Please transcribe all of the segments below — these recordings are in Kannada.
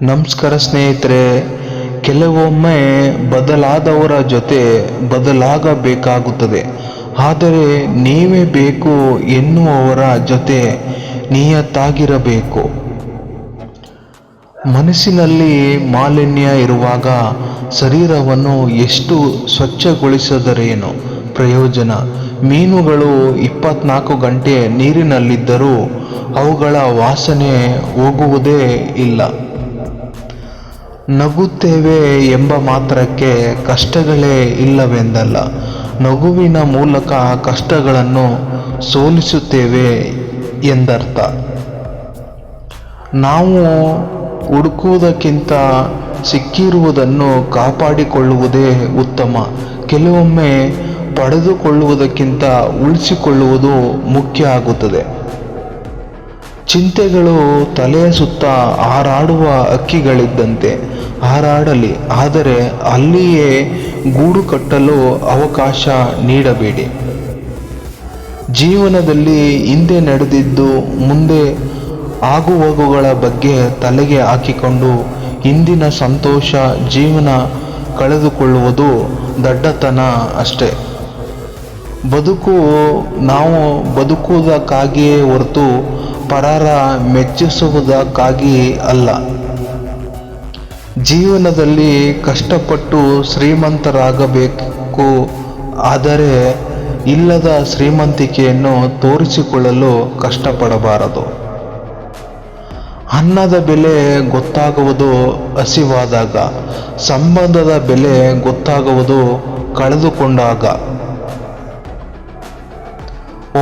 ನಮಸ್ಕಾರ ಸ್ನೇಹಿತರೆ, ಕೆಲವೊಮ್ಮೆ ಬದಲಾದವರ ಜೊತೆ ಬದಲಾಗಬೇಕಾಗುತ್ತದೆ. ಆದರೆ ನೀವೇ ಬೇಕು ಎನ್ನುವವರ ಜೊತೆ ನಿಯತ್ತಾಗಿರಬೇಕು. ಮನಸ್ಸಿನಲ್ಲಿ ಮಾಲಿನ್ಯ ಇರುವಾಗ ಶರೀರವನ್ನು ಎಷ್ಟು ಸ್ವಚ್ಛಗೊಳಿಸಿದರೇನು? ಪ್ರಯೋಜನ. ಮೀನುಗಳು ಇಪ್ಪತ್ನಾಲ್ಕು ಗಂಟೆ ನೀರಿನಲ್ಲಿದ್ದರೂ ಅವುಗಳ ವಾಸನೆ ಹೋಗುವುದೇ ಇಲ್ಲ. ನಗುತ್ತೇವೆ ಎಂಬ ಮಾತ್ರಕ್ಕೆ ಕಷ್ಟಗಳೇ ಇಲ್ಲವೆಂದಲ್ಲ. ನಗುವಿನ ಮೂಲಕ ಕಷ್ಟಗಳನ್ನು ಸೋಲಿಸುತ್ತೇವೆ ಎಂದರ್ಥ. ನಾವು ಹುಡುಕುವುದಕ್ಕಿಂತ ಸಿಕ್ಕಿರುವುದನ್ನು ಕಾಪಾಡಿಕೊಳ್ಳುವುದೇ ಉತ್ತಮ. ಕೆಲವೊಮ್ಮೆ ಪಡೆದುಕೊಳ್ಳುವುದಕ್ಕಿಂತ ಉಳಿಸಿಕೊಳ್ಳುವುದು ಮುಖ್ಯ ಆಗುತ್ತದೆ. ಚಿಂತೆಗಳು ತಲೆಯ ಸುತ್ತ ಹಾರಾಡುವ ಹಕ್ಕಿಗಳಿದ್ದಂತೆ. ಹಾರಾಡಲಿ, ಆದರೆ ಅಲ್ಲಿಯೇ ಗೂಡು ಕಟ್ಟಲು ಅವಕಾಶ ನೀಡಬೇಡಿ. ಜೀವನದಲ್ಲಿ ಹಿಂದೆ ನಡೆದಿದ್ದು ಮುಂದೆ ಆಗುಹೋಗುಗಳ ಬಗ್ಗೆ ತಲೆಗೆ ಹಾಕಿಕೊಂಡು ಇಂದಿನ ಸಂತೋಷ, ಜೀವನ ಕಳೆದುಕೊಳ್ಳುವುದು ದಡ್ಡತನ ಅಷ್ಟೇ. ಬದುಕು ನಾವು ಬದುಕುವುದಕ್ಕಾಗಿಯೇ ಹೊರತು ಪರಾರ ಮೆಚ್ಚಿಸುವುದಕ್ಕಾಗಿ ಅಲ್ಲ. ಜೀವನದಲ್ಲಿ ಕಷ್ಟಪಟ್ಟು ಶ್ರೀಮಂತರಾಗಬೇಕು, ಆದರೆ ಇಲ್ಲದ ಶ್ರೀಮಂತಿಕೆಯನ್ನು ತೋರಿಸಿಕೊಳ್ಳಲು ಕಷ್ಟಪಡಬಾರದು. ಅನ್ನದ ಬೆಲೆ ಗೊತ್ತಾಗುವುದು ಹಸಿವಾದಾಗ, ಸಂಬಂಧದ ಬೆಲೆ ಗೊತ್ತಾಗುವುದು ಕಳೆದುಕೊಂಡಾಗ.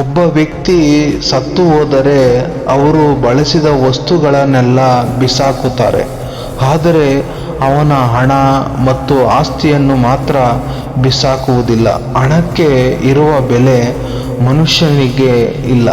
ಒಬ್ಬ ವ್ಯಕ್ತಿ ಸತ್ತು ಹೋದರೆ ಅವರು ಬಳಸಿದ ವಸ್ತುಗಳನ್ನೆಲ್ಲ ಬಿಸಾಕುತ್ತಾರೆ. ಆದರೆ ಅವನ ಹಣ ಮತ್ತು ಆಸ್ತಿಯನ್ನು ಮಾತ್ರ ಬಿಸಾಕುವುದಿಲ್ಲ. ಹಣಕ್ಕೆ ಇರುವ ಬೆಲೆ ಮನುಷ್ಯನಿಗೆ ಇಲ್ಲ.